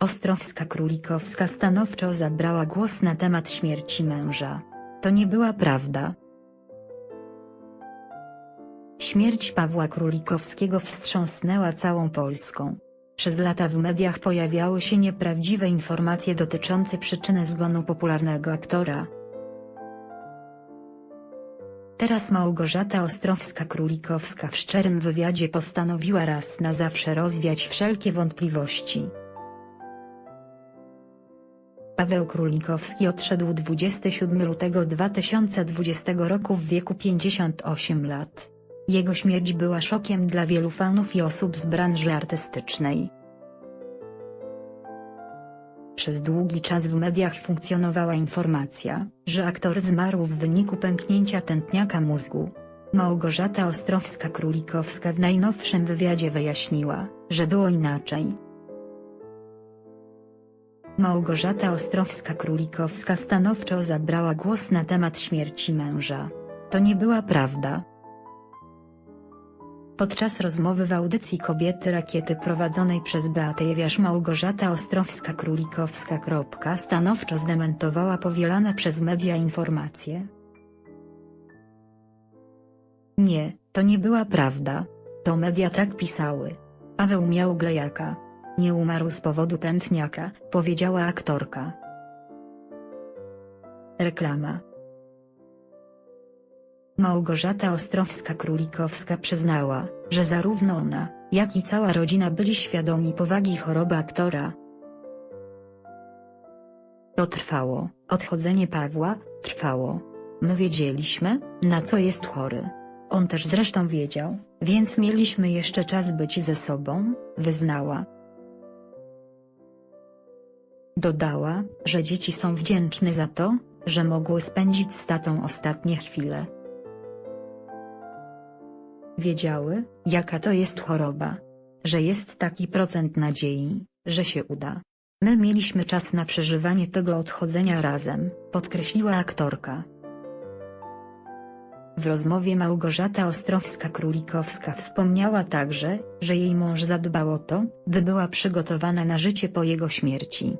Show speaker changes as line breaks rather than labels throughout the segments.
Ostrowska Królikowska stanowczo zabrała głos na temat śmierci męża. To nie była prawda. Śmierć Pawła Królikowskiego wstrząsnęła całą Polską. Przez lata w mediach pojawiały się nieprawdziwe informacje dotyczące przyczyny zgonu popularnego aktora. Teraz Małgorzata Ostrowska-Królikowska w szczerym wywiadzie postanowiła raz na zawsze rozwiać wszelkie wątpliwości. Paweł Królikowski odszedł 27 lutego 2020 roku w wieku 58 lat. Jego śmierć była szokiem dla wielu fanów i osób z branży artystycznej. Przez długi czas w mediach funkcjonowała informacja, że aktor zmarł w wyniku pęknięcia tętniaka mózgu. Małgorzata Ostrowska-Królikowska w najnowszym wywiadzie wyjaśniła, że było inaczej. Małgorzata Ostrowska-Królikowska stanowczo zabrała głos na temat śmierci męża. To nie była prawda. Podczas rozmowy w audycji Kobiety Rakiety prowadzonej przez Beatę Jewiasz Małgorzata Ostrowska-Królikowska. stanowczo zdementowała powielane przez media informacje. Nie, to nie była prawda. To media tak pisały. Paweł miał glejaka. Nie umarł z powodu tętniaka, powiedziała aktorka. Reklama. Małgorzata Ostrowska-Królikowska przyznała, że zarówno ona, jak i cała rodzina byli świadomi powagi choroby aktora. To trwało, odchodzenie Pawła, trwało. My wiedzieliśmy, na co jest chory. On też zresztą wiedział, więc mieliśmy jeszcze czas być ze sobą, wyznała. Dodała, że dzieci są wdzięczne za to, że mogły spędzić z tatą ostatnie chwile. Wiedziały, jaka to jest choroba. Że jest taki procent nadziei, że się uda. My mieliśmy czas na przeżywanie tego odchodzenia razem, podkreśliła aktorka. W rozmowie Małgorzata Ostrowska-Królikowska wspomniała także, że jej mąż zadbał o to, by była przygotowana na życie po jego śmierci.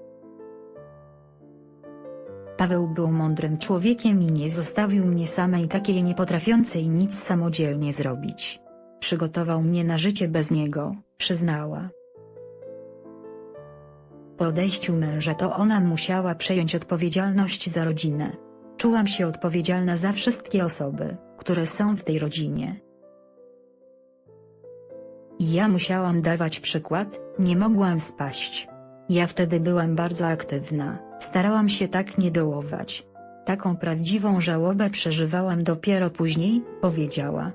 Paweł był mądrym człowiekiem i nie zostawił mnie samej takiej niepotrafiącej nic samodzielnie zrobić. Przygotował mnie na życie bez niego, przyznała. Po odejściu męża to ona musiała przejąć odpowiedzialność za rodzinę. Czułam się odpowiedzialna za wszystkie osoby, które są w tej rodzinie. I ja musiałam dawać przykład, nie mogłam spaść. Ja wtedy byłam bardzo aktywna, starałam się tak nie dołować. Taką prawdziwą żałobę przeżywałam dopiero później, powiedziała.